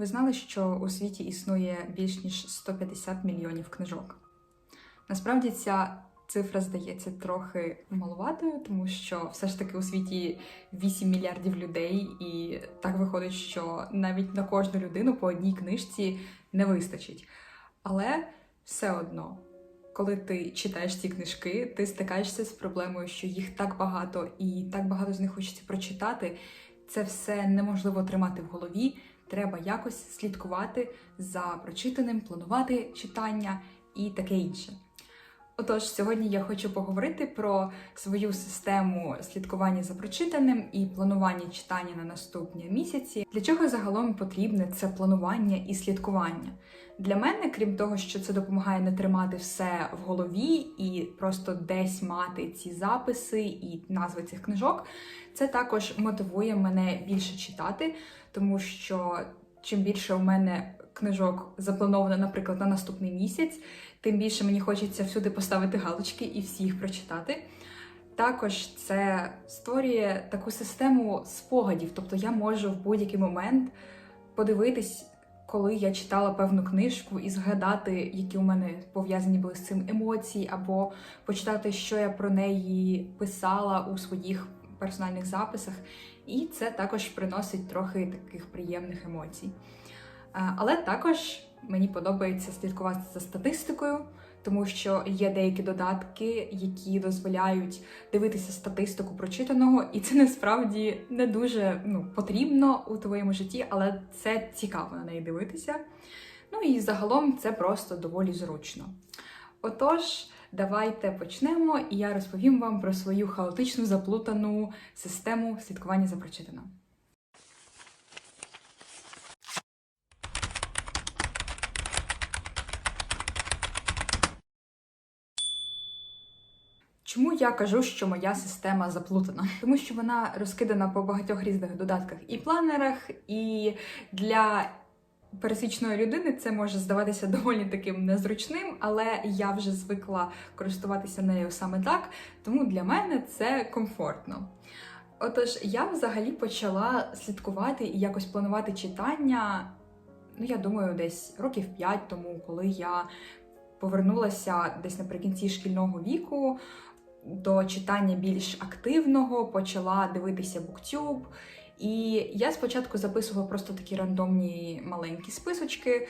Ви знали, що у світі існує більш ніж 150 мільйонів книжок. Насправді ця цифра здається трохи маловатою, тому що все ж таки у світі 8 мільярдів людей, і так виходить, що навіть на кожну людину по одній книжці не вистачить. Але все одно, коли ти читаєш ці книжки, ти стикаєшся з проблемою, що їх так багато і так багато з них хочеться прочитати. Це все неможливо тримати в голові. Треба якось слідкувати за прочитаним, планувати читання і таке інше. Отож, сьогодні я хочу поговорити про свою систему слідкування за прочитаним і планування читання на наступні місяці. Для чого загалом потрібне це планування і слідкування? Для мене, крім того, що це допомагає не тримати все в голові і просто десь мати ці записи і назви цих книжок, це також мотивує мене більше читати, тому що чим більше у мене книжок заплановано, наприклад, на наступний місяць, тим більше мені хочеться всюди поставити галочки і всі їх прочитати. Також це створює таку систему спогадів, тобто я можу в будь-який момент подивитись, коли я читала певну книжку, і згадати, які у мене пов'язані були з цим емоції, або почитати, що я про неї писала у своїх персональних записах. І це також приносить трохи таких приємних емоцій. Але також мені подобається слідкувати за статистикою, тому що є деякі додатки, які дозволяють дивитися статистику прочитаного, і це насправді не дуже ну, потрібно у твоєму житті, але це цікаво на неї дивитися. Ну і загалом це просто доволі зручно. Отож, давайте почнемо, і я розповім вам про свою хаотичну заплутану систему слідкування за прочитаним. Чому я кажу, що моя система заплутана? Тому що вона розкидана по багатьох різних додатках і планерах, і для пересічної людини це може здаватися доволі таким незручним, але я вже звикла користуватися нею саме так, тому для мене це комфортно. Отож, я взагалі почала слідкувати і якось планувати читання. Ну, я думаю, десь років 5 тому, коли я повернулася десь наприкінці шкільного віку до читання більш активного, почала дивитися BookTube. І я спочатку записувала просто такі рандомні маленькі списочки,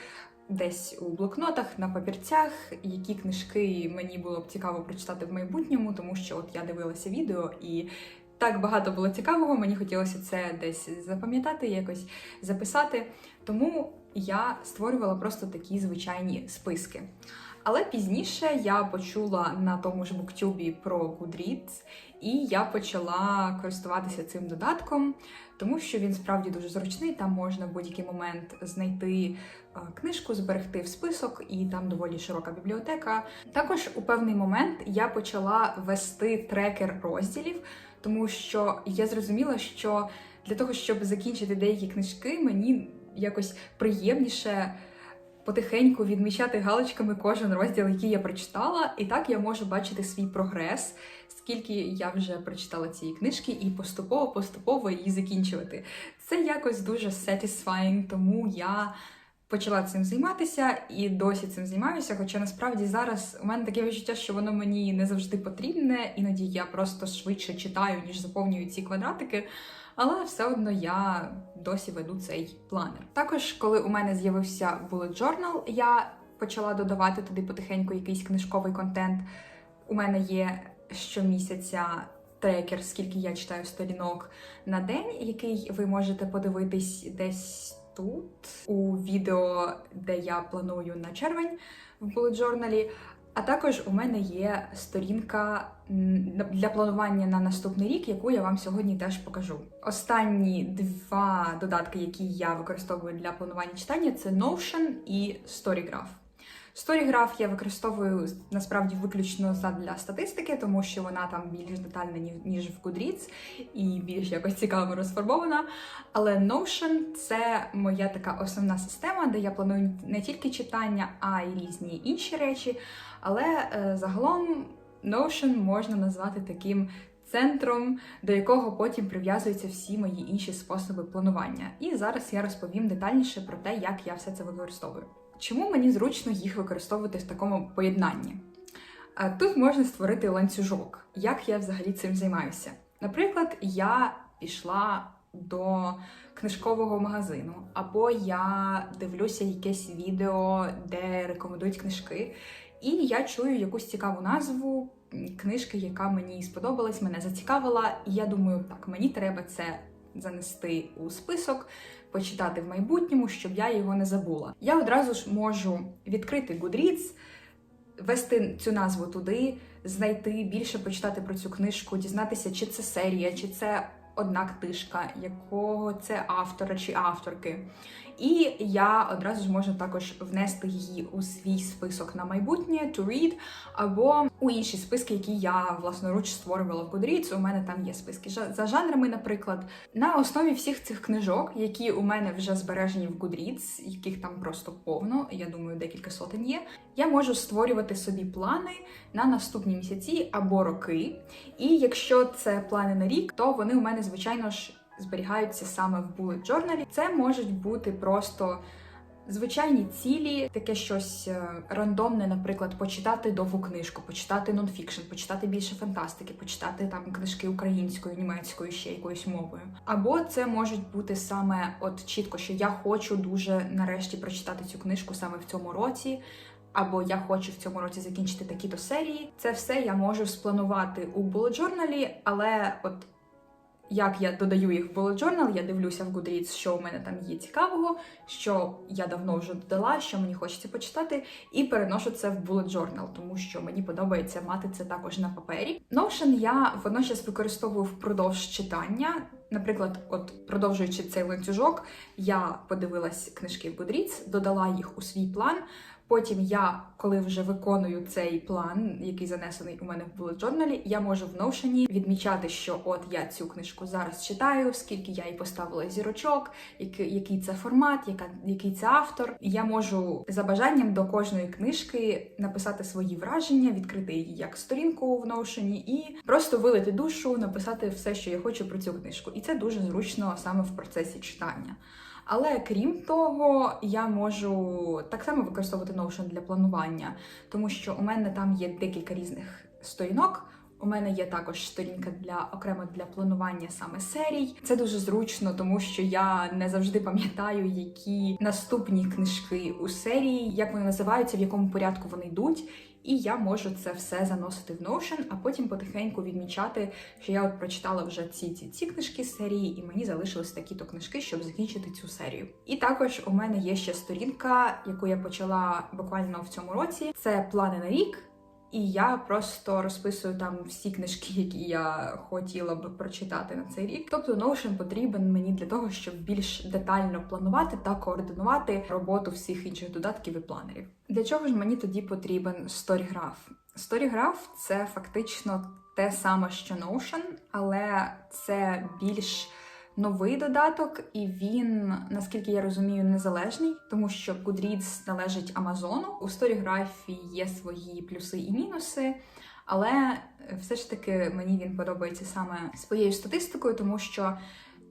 десь у блокнотах, на папірцях, які книжки мені було б цікаво прочитати в майбутньому, тому що от я дивилася відео і. Так багато було цікавого, мені хотілося це десь запам'ятати, якось записати. Тому я створювала просто такі звичайні списки. Але пізніше я почула на тому ж буктюбі про Goodreads, і я почала користуватися цим додатком, тому що він справді дуже зручний. Там можна в будь-який момент знайти е, книжку, зберегти в список, і там доволі широка бібліотека. Також у певний момент я почала вести трекер розділів, тому що я зрозуміла, що для того, щоб закінчити деякі книжки, мені якось приємніше потихеньку відмічати галочками кожен розділ, який я прочитала, і так я можу бачити свій прогрес, скільки я вже прочитала цієї книжки, і поступово-поступово її закінчувати. Це якось дуже satisfying, тому я. Почала цим займатися і досі цим займаюся. Хоча насправді зараз у мене таке відчуття, що воно мені не завжди потрібне, іноді я просто швидше читаю, ніж заповнюю ці квадратики але все одно я досі веду цей планер. Також, коли у мене з'явився bullet journal, я почала додавати туди потихеньку якийсь книжковий контент. У мене є щомісяця трекер, скільки я читаю сторінок на день, який ви можете подивитись десь тут, у відео, де я планую на червень в bullet journal. А також у мене є сторінка для планування на наступний рік, яку я вам сьогодні теж покажу. Останні два додатки, які я використовую для планування читання, це Notion і Storygraph. Storygraph я використовую насправді виключно для статистики, тому що вона там більш детальна, ніж в Goodreads, і більш якось цікаво розфарбована. Але Notion це моя така основна система, де я планую не тільки читання, а й різні інші речі. Але е, загалом Notion можна назвати таким центром, до якого потім прив'язуються всі мої інші способи планування. І зараз я розповім детальніше про те, як я все це використовую. Чому мені зручно їх використовувати в такому поєднанні? Тут можна створити ланцюжок. Як я взагалі цим займаюся? Наприклад, я пішла до книжкового магазину, або я дивлюся якесь відео, де рекомендують книжки, і я чую якусь цікаву назву книжки, яка мені сподобалась, мене зацікавила. І я думаю, так, мені треба це занести у список, почитати в майбутньому, щоб я його не забула. Я одразу ж можу відкрити Goodreads, ввести цю назву туди, знайти більше почитати про цю книжку, дізнатися, чи це серія, чи це одна книжка, якого це автора чи авторки. І я одразу ж можу також внести її у свій список на майбутнє to read, або у інші списки, які я власноруч створювала в Goodreads. У мене там є списки за жанрами, наприклад. На основі всіх цих книжок, які у мене вже збережені в Goodreads, яких там просто повно, я думаю, декілька сотень є. Я можу створювати собі плани на наступні місяці або роки. І якщо це плани на рік, то вони у мене, звичайно ж, зберігаються саме в bullet journal. Це можуть бути просто звичайні цілі, таке щось е, рандомне, наприклад, почитати довгу книжку, почитати нонфікшн, почитати більше фантастики, почитати там книжки українською, німецькою, ще якоюсь мовою. Або це можуть бути саме от чітко, що я хочу дуже нарешті прочитати цю книжку саме в цьому році. Або я хочу в цьому році закінчити такі-то серії. Це все я можу спланувати у bullet journal, але от як я додаю їх в bullet journal, я дивлюся в Goodreads, що у мене там є цікавого, що я давно вже додала, що мені хочеться почитати, і переношу це в bullet journal, тому що мені подобається мати це також на папері. Notion я водночас використовую впродовж читання. Наприклад, от продовжуючи цей ланцюжок, я подивилась книжки в Goodreads, додала їх у свій план. Потім я, коли вже виконую цей план, який занесений у мене в bullet journal, я можу в Notion відмічати, що от я цю книжку зараз читаю, скільки я їй поставила зірочок, який, який це формат, яка, який це автор. Я можу за бажанням до кожної книжки написати свої враження, відкрити її як сторінку в Notion і просто вилити душу, написати все, що я хочу про цю книжку. І це дуже зручно саме в процесі читання. Але крім того, я можу так само використовувати Notion для планування, тому що у мене там є декілька різних сторінок. У мене є також сторінка для окремо для планування саме серій. Це дуже зручно, тому що я не завжди пам'ятаю, які наступні книжки у серії, як вони називаються, в якому порядку вони йдуть. І я можу це все заносити в Notion, а потім потихеньку відмічати, що я от прочитала вже ці ці ці книжки з серії, і мені залишились такі-то книжки, щоб закінчити цю серію. І також у мене є ще сторінка, яку я почала буквально в цьому році. Це плани на рік. І я просто розписую там всі книжки, які я хотіла б прочитати на цей рік. Тобто Notion потрібен мені для того, щоб більш детально планувати та координувати роботу всіх інших додатків і планерів. Для чого ж мені тоді потрібен Storygraph? Storygraph – це фактично те саме, що Notion, але це більш новий додаток, і він, наскільки я розумію, незалежний, тому що Goodreads належить Амазону. У сторіграфії є свої плюси і мінуси. Але все ж таки мені він подобається саме своєю статистикою, тому що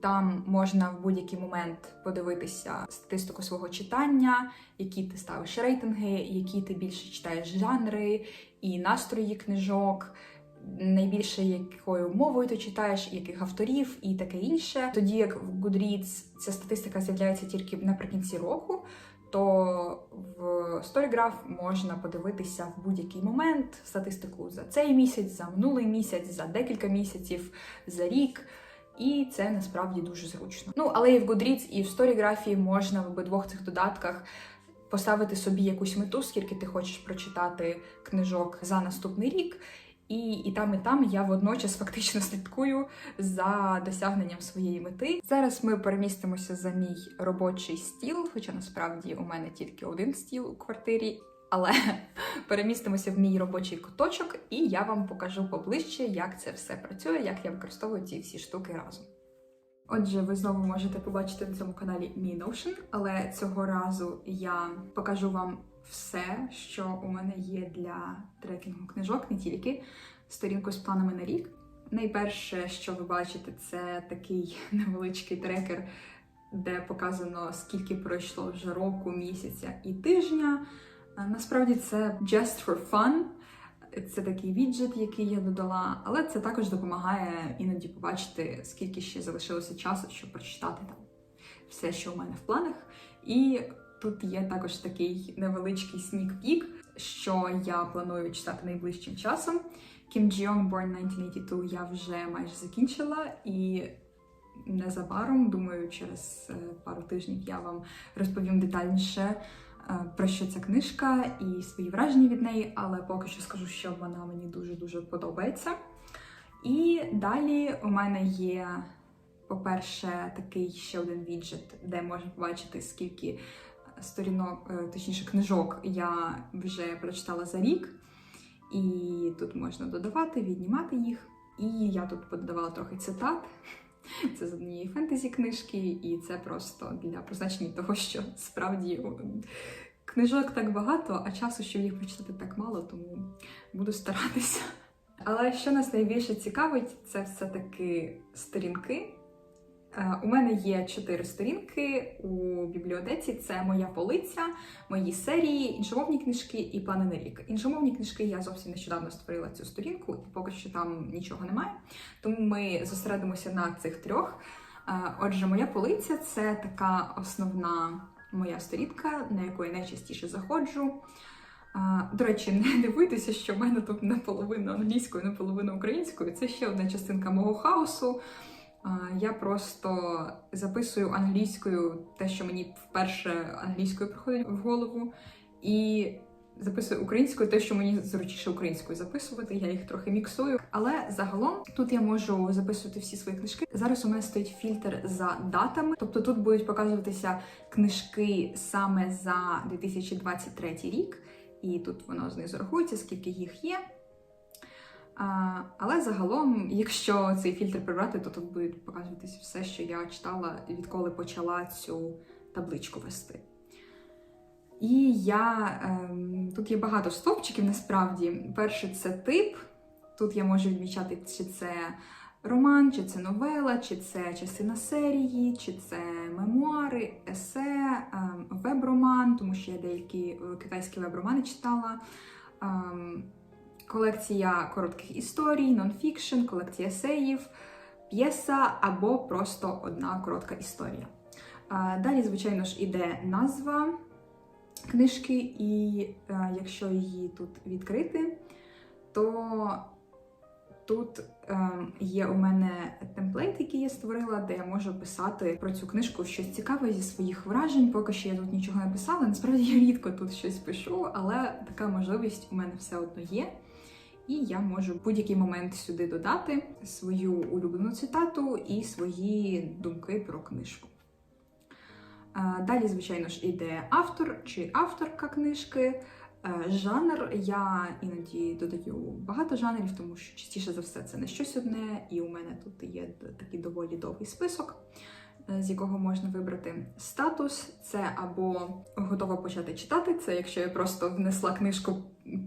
там можна в будь-який момент подивитися статистику свого читання, які ти ставиш рейтинги, які ти більше читаєш жанри і настрої книжок найбільше якою мовою ти читаєш, яких авторів і таке інше. Тоді як в Goodreads ця статистика з'являється тільки наприкінці року, то в Storygraph можна подивитися в будь-який момент статистику за цей місяць, за минулий місяць, за декілька місяців, за рік. І це насправді дуже зручно. Ну, але і в Goodreads, і в Storygraph можна в обидвох цих додатках поставити собі якусь мету, скільки ти хочеш прочитати книжок за наступний рік. І, і там, і там я водночас фактично слідкую за досягненням своєї мети. Зараз ми перемістимося за мій робочий стіл, хоча насправді у мене тільки один стіл у квартирі. Але перемістимося в мій робочий куточок, і я вам покажу поближче, як це все працює, як я використовую ці всі штуки разом. Отже, ви знову можете побачити на цьому каналі мій Notion, але цього разу я покажу вам все, що у мене є для трекінгу книжок, не тільки сторінку з планами на рік. Найперше, що ви бачите, це такий невеличкий трекер, де показано, скільки пройшло вже року, місяця і тижня. Насправді це just for fun. Це такий віджит, який я додала, але це також допомагає іноді побачити, скільки ще залишилося часу, щоб прочитати там все, що у мене в планах. І тут є також такий невеличкий peek, що я планую читати найближчим часом. Kim Ji-young Born 1982 я вже майже закінчила, і незабаром, думаю, через е, пару тижнів я вам розповім детальніше про що ця книжка і свої враження від неї, але поки що скажу, що вона мені дуже-дуже подобається. І далі у мене є, по-перше, такий ще один віджит, де можна побачити, скільки сторінок, е, точніше, книжок я вже прочитала за рік. І тут можна додавати, віднімати їх. І я тут подавала трохи цитат. Це з однієї фентезі книжки, і це просто для позначення того, що справді книжок так багато, а часу, щоб їх прочитати так мало, тому буду старатися. Але що нас найбільше цікавить, це все-таки сторінки. Е, У мене є чотири сторінки у бібліотеці. Це моя полиця, мої серії, іншомовні книжки і плани на рік. Іншомовні книжки я зовсім нещодавно створила цю сторінку, і поки що там нічого немає. Тому ми зосередимося на цих трьох. Е, Отже, моя полиця це така основна моя сторінка, на яку я найчастіше заходжу. До речі, не дивуйтеся, що в мене тут наполовину англійською, наполовину українською. Це ще одна частинка мого хаосу. Я просто записую англійською те, що мені вперше англійською приходить в голову, і записую українською те, що мені зручніше українською записувати. Я їх трохи міксую. Але загалом тут я можу записувати всі свої книжки. Зараз у мене стоїть фільтр за датами, тобто тут будуть показуватися книжки саме за 2023 рік. І тут воно знизу рахується, скільки їх є. Але загалом, якщо цей фільтр прибрати, то тут буде показуватись все, що я читала, відколи почала цю табличку вести. І я ем, тут є багато стовпчиків насправді. Перший це тип. Тут я можу відмічати, чи це роман, чи це новела, чи це частина серії, чи це мемуари, есе, ем, веб-роман, тому що я деякі е, китайські веб-романи читала. Колекція коротких історій, нонфікшн, колекція есеїв, п'єса або просто одна коротка історія. Е, Далі, звичайно ж, іде назва книжки, і е, якщо її тут відкрити, то тут е, є у мене темплейт, який я створила, де я можу писати про цю книжку щось цікаве зі своїх вражень. Поки що я тут нічого не писала. Насправді я рідко тут щось пишу, але така можливість у мене все одно є. І я можу в будь-який момент сюди додати свою улюблену цитату і свої думки про книжку. Е, Далі, звичайно ж, іде автор чи авторка книжки. Е, Жанр я іноді додаю багато жанрів, тому що частіше за все це не щось одне, і у мене тут є такий доволі довгий список, з якого можна вибрати статус. Це або готова почати читати, це якщо я просто внесла книжку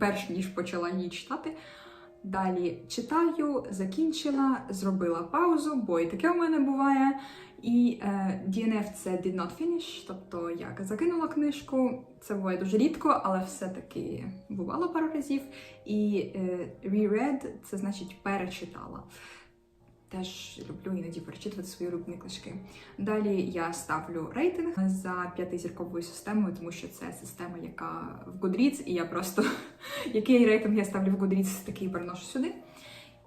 перш ніж почала її читати. Далі читаю, закінчила, зробила паузу, бо і таке у мене буває. І е, DNF це did not finish, тобто я закинула книжку. Це буває дуже рідко, але все-таки бувало пару разів. І е, reread це значить перечитала. Теж люблю іноді перечитувати свої улюблені книжки. Далі я ставлю рейтинг за п'ятизірковою системою, тому що це система, яка в Goodreads, і я просто який рейтинг я ставлю в Goodreads, такий переношу сюди.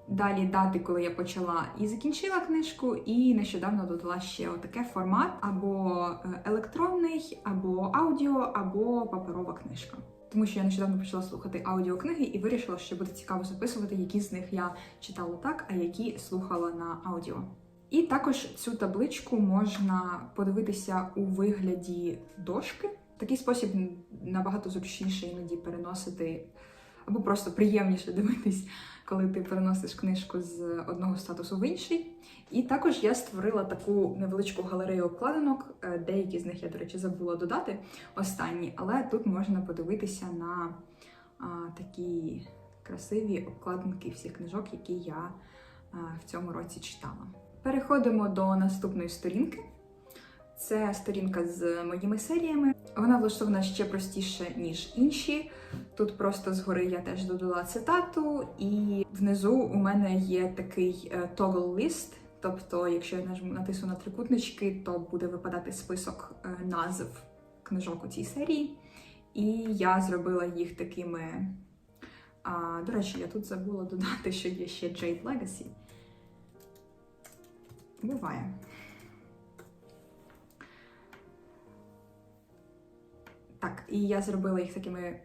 Далі дати, коли я почала і закінчила книжку, і нещодавно додала ще отаке формат або е, електронний, або аудіо, або паперова книжка. Тому що я нещодавно почала слухати аудіокниги і вирішила, що буде цікаво записувати, які з них я читала так, а які слухала на аудіо. І також цю табличку можна подивитися у вигляді дошки. Такий спосіб набагато зручніше іноді переносити, або просто приємніше дивитись, коли ти переносиш книжку з одного статусу в інший. І також я створила таку невеличку галерею обкладинок. Е, Деякі з них я, до речі, забула додати останні, але тут можна подивитися на а, такі красиві обкладинки всіх книжок, які я в цьому році читала. Переходимо до наступної сторінки. Це сторінка з моїми серіями. Вона влаштована ще простіше, ніж інші. Тут просто згори я теж додала цитату, і внизу у мене є такий е, toggle list. Тобто, якщо я натисну на трикутнички, то буде випадати список е, назв книжок у цій серії. І я зробила їх такими. А, До речі, я тут забула додати, що є ще Jade Legacy. Буває. І я зробила їх такими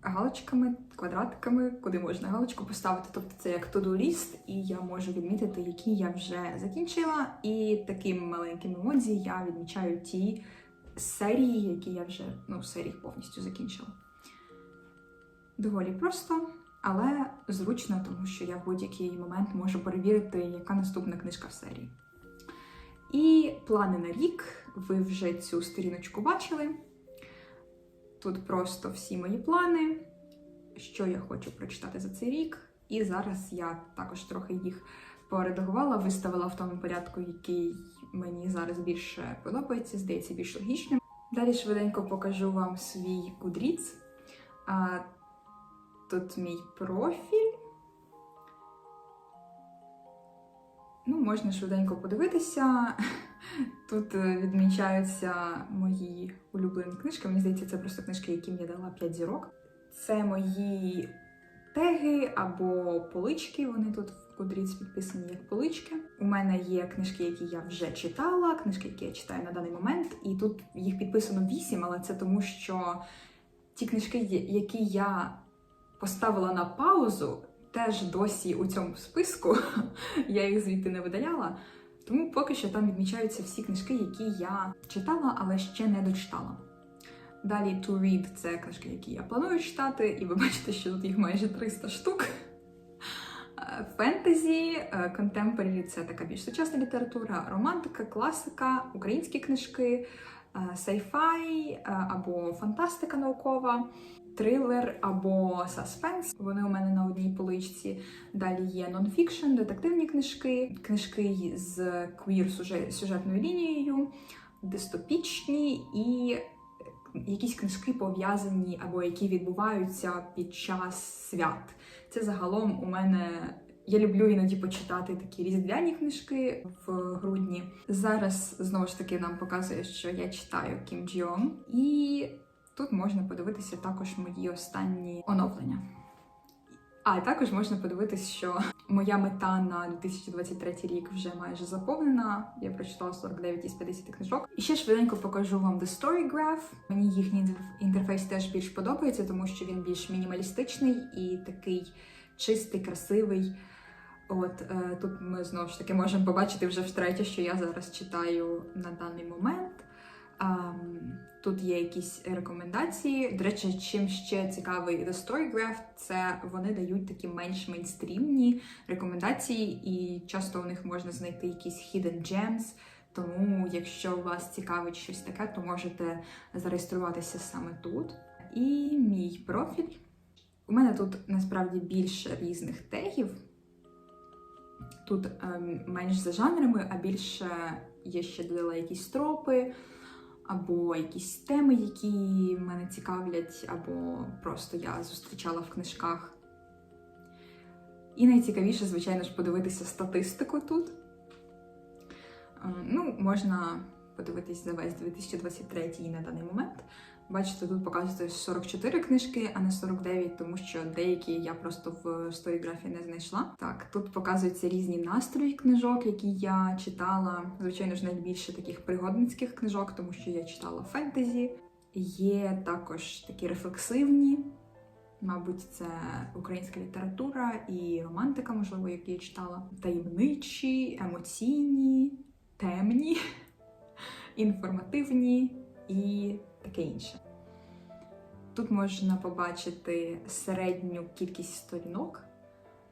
галочками, квадратиками, куди можна галочку поставити. Тобто це як list, і я можу відмітити, які я вже закінчила. І таким маленьким емодзі я відмічаю ті серії, які я вже ну, серії повністю закінчила. Доволі просто, але зручно, тому що я в будь-який момент можу перевірити, яка наступна книжка в серії. І плани на рік. Ви вже цю сторіночку бачили. Тут просто всі мої плани, що я хочу прочитати за цей рік. І зараз я також трохи їх поредагувала, виставила в тому порядку, який мені зараз більше подобається, здається, більш логічним. Далі швиденько покажу вам свій кудріц. Тут мій профіль. Можна швиденько подивитися. Тут е, відмічаються мої улюблені книжки. Мені здається, це просто книжки, яким я дала 5 зірок. Це мої теги або полички. Вони тут в Goodreads підписані як полички. У мене є книжки, які я вже читала, книжки, які я читаю на даний момент. І тут їх підписано 8, але це тому, що ті книжки, які я поставила на паузу, теж досі у цьому списку. Я їх звідти не видаляла. Тому поки що там відмічаються всі книжки, які я читала, але ще не дочитала. Далі To Read це книжки, які я планую читати, і ви бачите, що тут їх майже 300 штук. Фентезі, контемпорарі це така більш сучасна література, романтика, класика, українські книжки, сайфай або фантастика наукова, трилер або саспенс. Вони у мене на одній поличці. Далі є нонфікшн, детективні книжки, книжки з квір сюжетною лінією, дистопічні і якісь книжки пов'язані або які відбуваються під час свят. Це загалом у мене. Я люблю іноді почитати такі різдвяні книжки в грудні. Зараз знову ж таки нам показує, що я читаю Кім Джіон, і тут можна подивитися також мої останні оновлення. А також можна подивитися, що моя мета на 2023 рік вже майже заповнена. Я прочитала 49 із 50 книжок. І ще швиденько покажу вам The Story Graph. Мені їхній інтерфейс теж більш подобається, тому що він більш мінімалістичний і такий чистий, красивий. От е, тут ми знову ж таки можемо побачити вже втретє, що я зараз читаю на даний момент. Тут є якісь рекомендації. До речі, чим ще цікавий The Storygraph, це вони дають такі менш мейнстрімні рекомендації, і часто у них можна знайти якісь hidden gems. Тому, якщо вас цікавить щось таке, то можете зареєструватися саме тут. І мій профіль. У мене тут насправді більше різних тегів. Тут ем, менш за жанрами, а більше є ще додала якісь тропи або якісь теми, які мене цікавлять, або просто я зустрічала в книжках. І найцікавіше, звичайно ж, подивитися статистику тут. Е, ну, можна подивитись за весь 2023 на даний момент. Бачите, тут показується 44 книжки, а не 49, тому що деякі я просто в сторіграфі не знайшла. Так, тут показуються різні настрої книжок, які я читала. Звичайно ж, найбільше таких пригодницьких книжок, тому що я читала фентезі. Є також такі рефлексивні. Мабуть, це українська література і романтика, можливо, які я читала. Таємничі, емоційні, темні, інформативні і таке інше. Тут можна побачити середню кількість сторінок,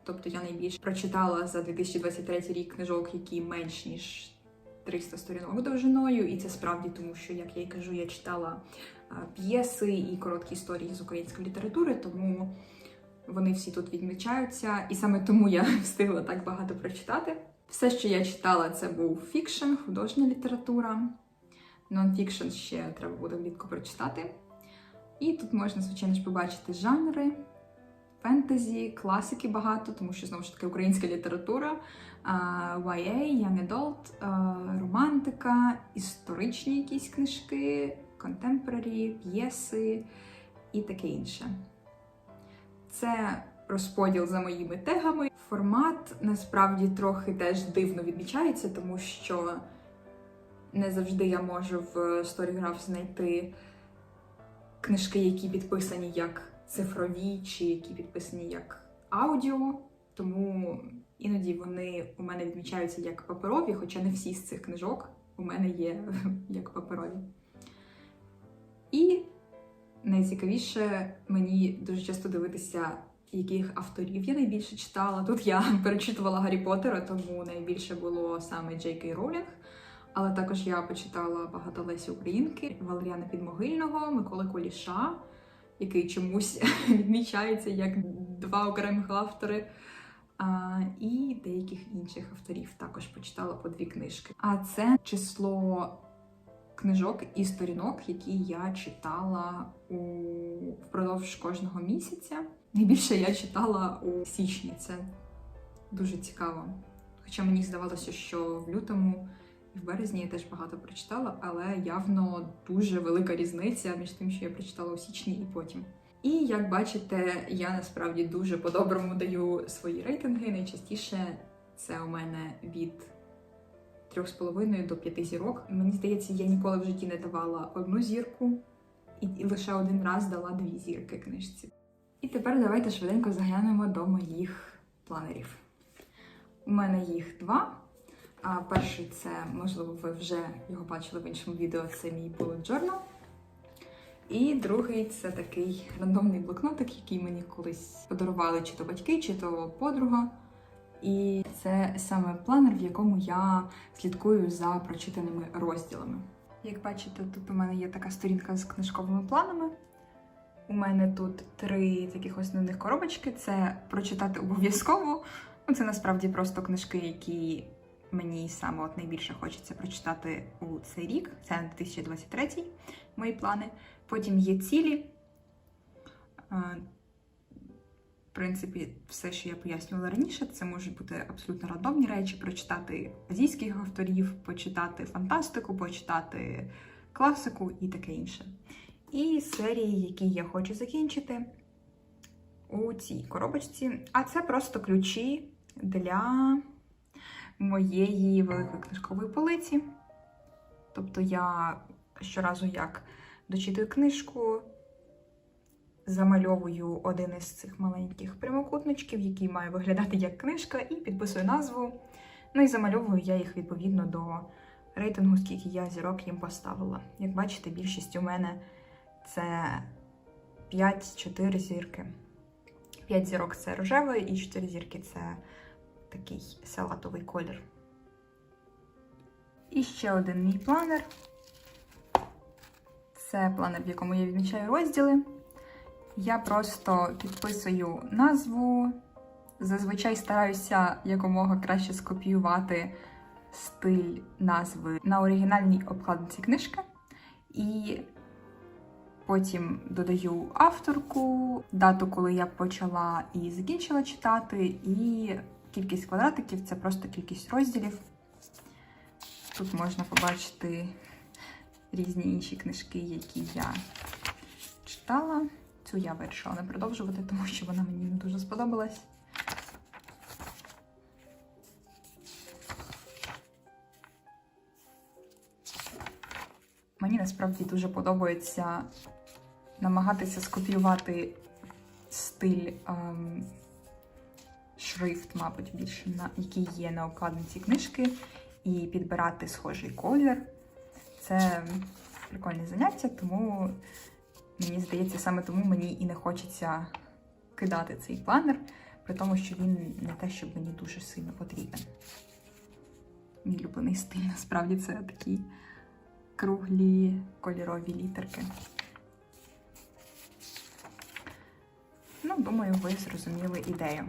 тобто я найбільше прочитала за 2023 рік книжок, які менш ніж 300 сторінок довжиною, і це справді тому, що, як я й кажу, я читала п'єси і короткі історії з української літератури, тому Вони всі тут відмічаються, і саме тому я встигла так багато прочитати. Все, що я читала, це був фікшн, художня література. Нонфікшн ще треба буде влітку прочитати. І тут можна, звичайно ж, побачити жанри, фентезі, класики багато, тому що знову ж таки українська література, YA, Young Adult, романтика, історичні якісь книжки, контемпорарі, п'єси і таке інше. Це розподіл за моїми тегами. Формат насправді трохи теж дивно відмічається, тому що не завжди я можу в Storygraph знайти книжки, які підписані як цифрові, чи які підписані як аудіо. Тому іноді вони у мене відмічаються як паперові, хоча не всі з цих книжок у мене є як паперові. І найцікавіше мені дуже часто дивитися, яких авторів я найбільше читала. Тут я перечитувала Гаррі Поттера, тому найбільше було саме Джей Кей Ролінг. Але також я почитала багато Лесі Українки, Валеріана Підмогильного, Миколи Куліша, який чомусь відмічається як два окремих автори. А, і деяких інших авторів також почитала по дві книжки. А це число книжок і сторінок, які я читала у впродовж кожного місяця. Найбільше я читала у січні. Це дуже цікаво. Хоча мені здавалося, що в лютому в березні я теж багато прочитала, але явно дуже велика різниця між тим, що я прочитала у січні і потім. І як бачите, я насправді дуже по-доброму даю свої рейтинги. Найчастіше це у мене від 3,5 до 5 зірок. Мені здається, я ніколи в житті не давала одну зірку і, лише один раз дала дві зірки книжці. І тепер давайте швиденько заглянемо до моїх планерів. У мене їх два. Перший це, можливо, ви вже його бачили в іншому відео, це мій bullet journal. І другий це такий рандомний блокнотик, який мені колись подарували чи то батьки, чи то подруга. І це саме планер, в якому я слідкую за прочитаними розділами. Як бачите, тут у мене є така сторінка з книжковими планами. У мене тут три таких основних коробочки: це прочитати обов'язково. Ну, це насправді просто книжки, які мені саме от найбільше хочеться прочитати у цей рік. Це на 2023 мої плани. Потім є цілі. Е, В принципі, все, що я пояснювала раніше, це можуть бути абсолютно рандомні речі: прочитати азійських авторів, почитати фантастику, почитати класику і таке інше. І серії, які я хочу закінчити у цій коробочці. А це просто ключі для моєї великої книжкової полиці. Тобто я щоразу як дочитую книжку, замальовую один із цих маленьких прямокутничків, який має виглядати як книжка, і підписую назву. Ну і замальовую я їх відповідно до рейтингу, скільки я зірок їм поставила. Як бачите, більшість у мене це 5-4 зірки. 5 зірок це рожевий, і 4 зірки це такий салатовий колір. І ще один мій планер. Це планер, в якому я відмічаю розділи. Я просто підписую назву. Зазвичай стараюся якомога краще скопіювати стиль назви на оригінальній обкладинці книжки. І потім додаю авторку, дату, коли я почала і закінчила читати, і кількість квадратиків це просто кількість розділів. Тут можна побачити різні інші книжки, які я читала. Цю я вирішила не продовжувати, тому що вона мені не дуже сподобалась. Мені насправді дуже подобається намагатися скопіювати стиль ем, шрифт, мабуть, більше на який є на обкладинці книжки, і підбирати схожий колір. Це прикольне заняття, тому мені здається, саме тому мені і не хочеться кидати цей планер, при тому, що він не те, щоб мені дуже сильно потрібен. Мій улюблений стиль, насправді, це такі круглі кольорові літерки. Ну, думаю, ви зрозуміли ідею.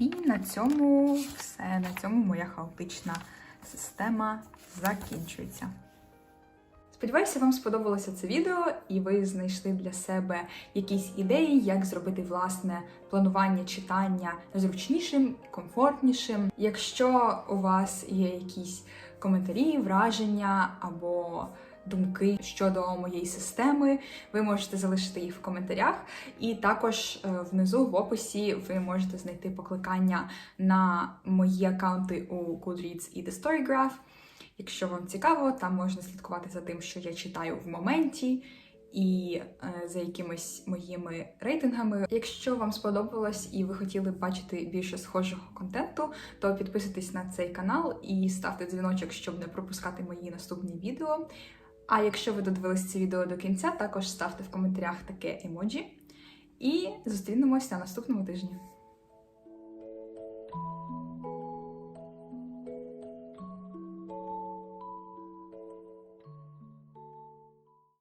І на цьому все. На цьому моя хаотична система закінчується. Сподіваюся, вам сподобалося це відео, і ви знайшли для себе якісь ідеї, як зробити власне планування читання зручнішим, комфортнішим. Якщо у вас є якісь коментарі, враження або думки щодо моєї системи, ви можете залишити їх в коментарях. І також е, внизу в описі ви можете знайти покликання на мої аккаунти у Goodreads і The Storygraph. Якщо вам цікаво, там можна слідкувати за тим, що я читаю в моменті. І е, за якимись моїми рейтингами. Якщо вам сподобалось і ви хотіли бачити більше схожого контенту, то підписуйтесь на цей канал і ставте дзвіночок, щоб не пропускати мої наступні відео. А якщо ви додивились це відео до кінця, також ставте в коментарях таке емоджі. І зустрінемось на наступному тижні.